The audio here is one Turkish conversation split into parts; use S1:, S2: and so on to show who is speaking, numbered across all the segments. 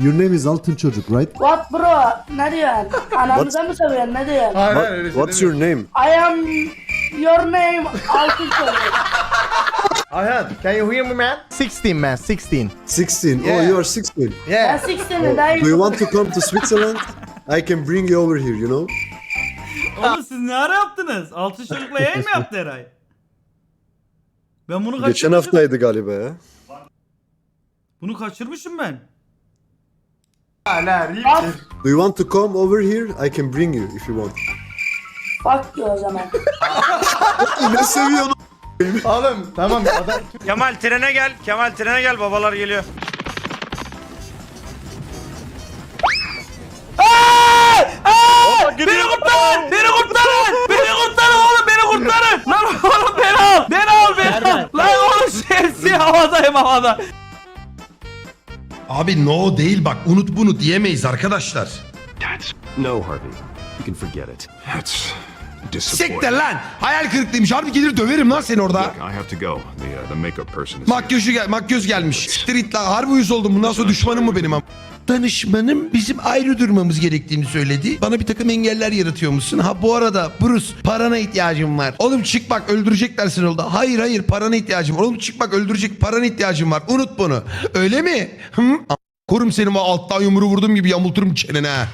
S1: Your name is Altın Çocuk, right?
S2: What bro? Ne diyorsun? Anamıza mı seviyorsun? Ne diyorsun?
S3: Hayır hayır öyle şey
S1: what's your
S3: demiyorum.
S1: name?
S2: I am your name altın çocuk.
S3: Ayhan can you hear me man?
S4: 16 man, 16.
S1: 16.
S3: Yeah.
S1: Oh, you are 16.
S2: Ben
S3: Yeah.
S2: 16'ım daha
S1: Do you want to come to Switzerland? I can bring you over here, you know?
S5: Oğlum siz ne ara yaptınız? Altın çocukla yayın mı yaptı Eray? Ben bunu kaçırmışım.
S1: Geçen haftaydı galiba ya.
S5: Bunu kaçırmışım ben.
S3: Hala
S2: Bak
S1: Do you want to come over here? I can bring you if you want.
S2: fuck diyor o zaman.
S1: ne seviyorsun?
S3: Oğlum tamam adam
S6: Kemal trene gel. Kemal trene gel babalar geliyor.
S5: Beni kurtarın! Beni kurtarın! Beni kurtarın oğlum beni kurtarın! Lan oğlum beni al! Beni al beni al! Lan oğlum şemsiye havadayım havada.
S7: Abi no değil bak unut bunu diyemeyiz arkadaşlar.
S8: No, Harvey. You can forget it. That's.
S7: Siktir lan. Hayal kırıklığıymış. Harbi gelir döverim lan seni orada.
S8: Uh.
S7: Makyözü gel, makyöz gelmiş. Street lan harbi uyuz oldum. Bundan sonra düşmanım mı benim am? Danışmanım bizim ayrı durmamız gerektiğini söyledi. Bana bir takım engeller yaratıyor musun? Ha bu arada Bruce parana ihtiyacım var. Oğlum çık bak öldürecekler seni orada. Hayır hayır parana ihtiyacım var. Oğlum çık bak öldürecek parana ihtiyacım var. Unut bunu. Öyle mi? Hı? Korum seni bu alttan yumruğu vurduğum gibi yamulturum çenene ha.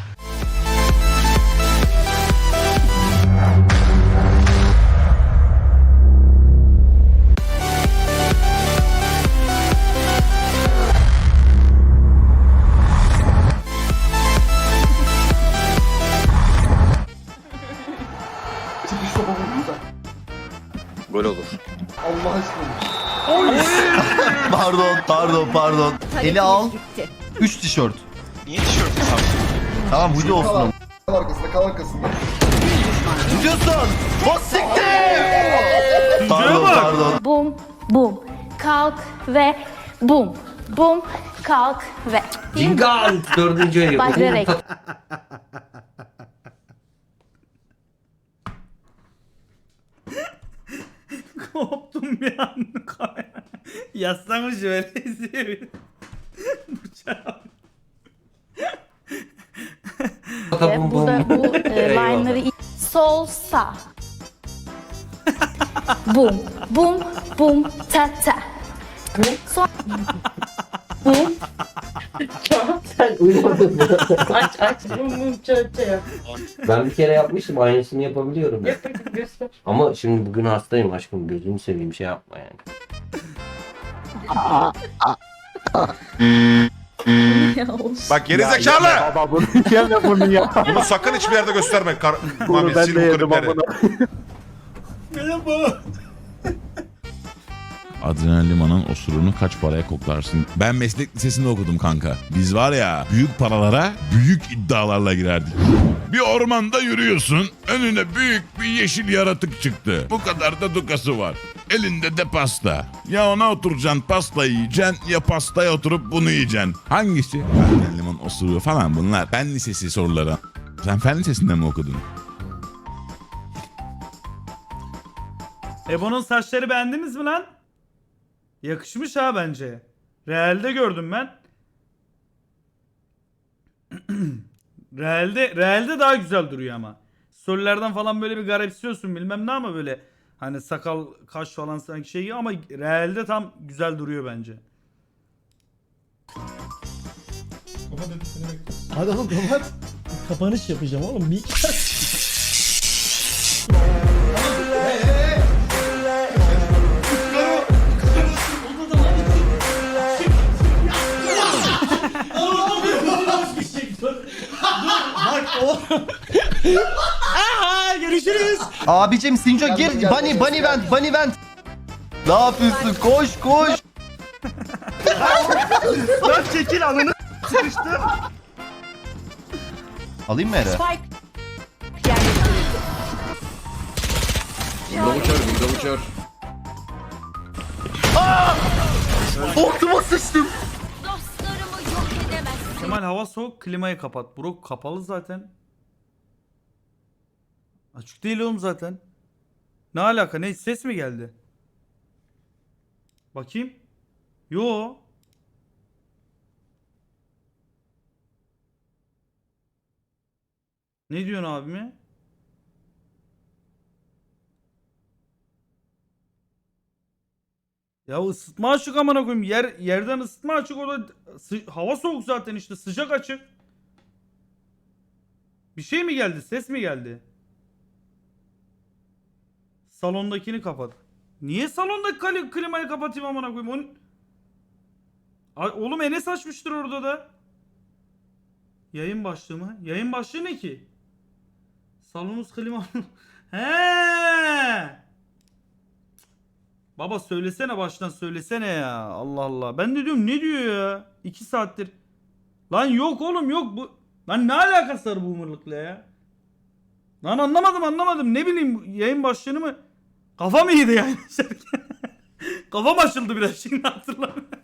S1: Böyle olur.
S3: Allah aşkına.
S4: Pardon, pardon, pardon. Eli al. 3 tişört.
S6: Niye tişört
S4: Tamam hoodie olsun ama.
S3: Kal arkasında kal arkasında.
S4: Ne diyorsun? Bas siktir! Pardon, pardon.
S9: Bum bum kalk ve bum bum kalk ve
S10: Jingal dördüncü ayı.
S9: Başlayarak.
S5: Bir an kamera. Yaslamış böyle izliyor. Bıçağı.
S9: ve burada bu e, line'ları i- sol sağ bum bum bum ta ta son bum
S10: Sen uyumadın mı? aç aç. Ben bir kere yapmıştım aynısını yapabiliyorum. Yap göster. Ama şimdi bugün hastayım aşkım gözünü seveyim şey yapma yani.
S6: Bak geri zekalı.
S4: Baba bunu yeme bunu ya.
S6: Bunu sakın hiçbir yerde gösterme. Kar Mami sil bu klipleri.
S5: Merhaba.
S11: Adrenalin limanın osurunu kaç paraya koklarsın? Ben meslek lisesinde okudum kanka. Biz var ya büyük paralara büyük iddialarla girerdik. Bir ormanda yürüyorsun. Önüne büyük bir yeşil yaratık çıktı. Bu kadar da dukası var. Elinde de pasta. Ya ona oturacaksın pasta yiyeceksin ya pastaya oturup bunu yiyeceksin. Hangisi? Adrenalin liman osuru falan bunlar. Fen lisesi soruları. Sen fen lisesinde mi okudun?
S5: Ebo'nun saçları beğendiniz mi lan? Yakışmış ha bence. Realde gördüm ben. realde realde daha güzel duruyor ama. Storylerden falan böyle bir garipsiyorsun bilmem ne ama böyle hani sakal kaş falan sanki şey ama realde tam güzel duruyor bence.
S3: Hadi oğlum kapat. Kapanış yapacağım oğlum. Bir Görüşürüz.
S4: Abicim Sinco gir. Bunny, bunny vent, bunny vent. Ne yapıyorsun? Koş, koş.
S3: Lan çekil ananı sıkıştı.
S4: Alayım mı Ere?
S9: spike
S4: Altıma sıçtım.
S5: Normal hava soğuk klimayı kapat. Bro kapalı zaten. Açık değil oğlum zaten. Ne alaka ne ses mi geldi? Bakayım. Yo. Ne diyorsun abime? Ya ısıtma açık amına koyayım. Yer yerden ısıtma açık orada sı- hava soğuk zaten işte sıcak açık. Bir şey mi geldi? Ses mi geldi? Salondakini kapat. Niye salondaki kli- klimayı kapatayım amına koyayım? Onun... Ay, oğlum Enes açmıştır orada da. Yayın başlığı mı? Yayın başlığı ne ki? Salonumuz klima. He. Baba söylesene baştan söylesene ya. Allah Allah. Ben de diyorum ne diyor ya? 2 saattir. Lan yok oğlum yok bu. Lan ne alakası var bu umurlukla ya? Lan anlamadım anlamadım. Ne bileyim yayın başlığını mı? Kafa mı yedi yani? Kafam açıldı biraz şimdi hatırlamıyorum.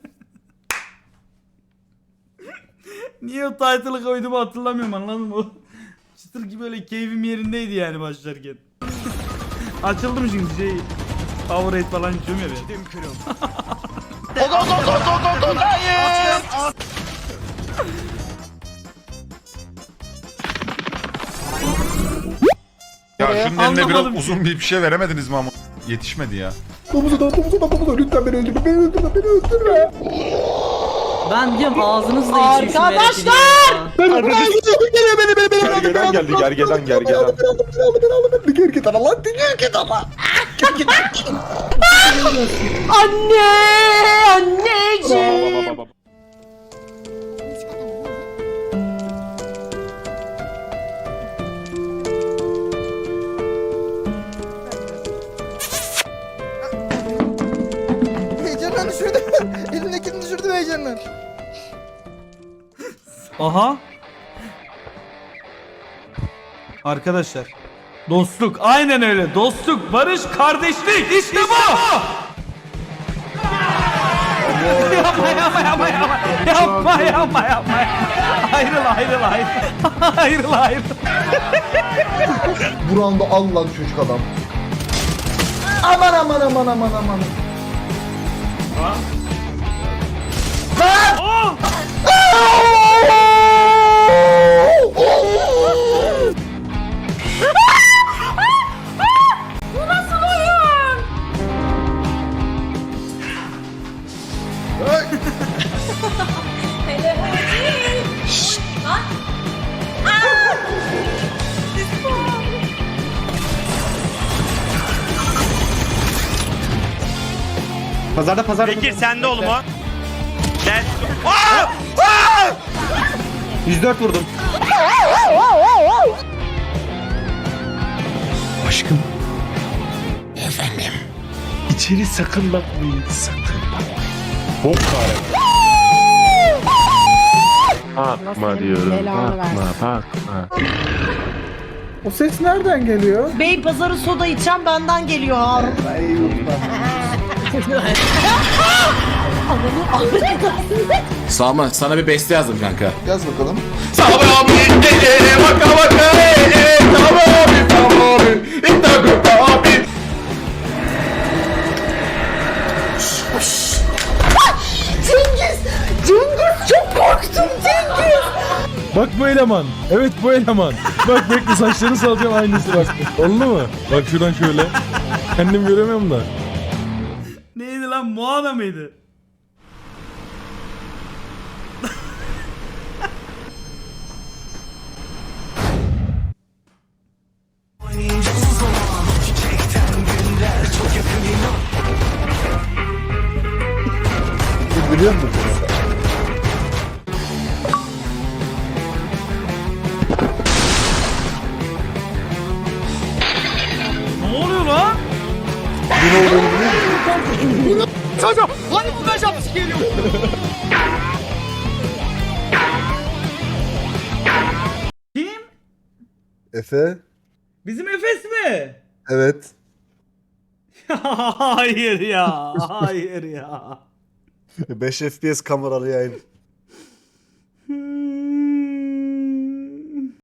S5: Niye o title'ı koyduğumu hatırlamıyorum anladın mı? Çıtır gibi böyle keyfim yerindeydi yani başlarken. Açıldım şimdi şey Powerade falan içiyorum ya ben.
S4: O da o da o da o da o da o da hayır.
S6: Ya şunun eline biraz
S5: Anlamadım ki.
S6: uzun bir bir şey veremediniz mi ama? Yetişmedi ya.
S3: Domuzu da domuzu da domuzu da lütfen beni öldürme beni öldürme beni öldürme.
S2: Ben diyorum ağzınızla içmişim.
S9: Arkadaşlar!
S3: Geliyor beni beni beni
S8: Gergedan geldi, gergedan, gergedan.
S3: Gergedan Allah gergedan Allah.
S9: Anne! Anneciğim!
S3: Heyecandan düşürdü. Elindekini düşürdü heyecandan.
S5: Aha. Arkadaşlar. Dostluk. Aynen öyle. Dostluk, barış, kardeşlik. İşte bu. yapma yapma yapma yapma. Yapma yapma yapma. Ayrıl ayrıl ayrıl. ayrıl ayrıl.
S3: Buranda al lan çocuk adam. Aman aman aman aman aman.
S5: Oh!
S3: Pazarda pazarda.
S4: Bekir sende oğlum o. Gel.
S3: 104 vurdum.
S7: Aşkım. Efendim. İçeri sakın bakmayın. Sakın bakmayın.
S8: Bakma diyorum, bakma, bakma.
S3: O ses nereden geliyor?
S2: Bey pazarı soda içen benden geliyor Harun.
S8: Sağma, sana bir beste yazdım kanka.
S3: Yaz bakalım.
S12: Bak bu eleman. Evet bu eleman. Bak bekle saçlarını salacağım aynısı bak. Oldu mu? Bak şuradan şöyle. Kendim göremiyorum da.
S5: Neydi lan? Moana mıydı?
S3: Biliyor musun?
S5: Kim?
S1: Efe.
S5: Bizim Efes mi?
S1: Evet.
S5: hayır ya. Hayır ya.
S1: 5 FPS kameralı yayın.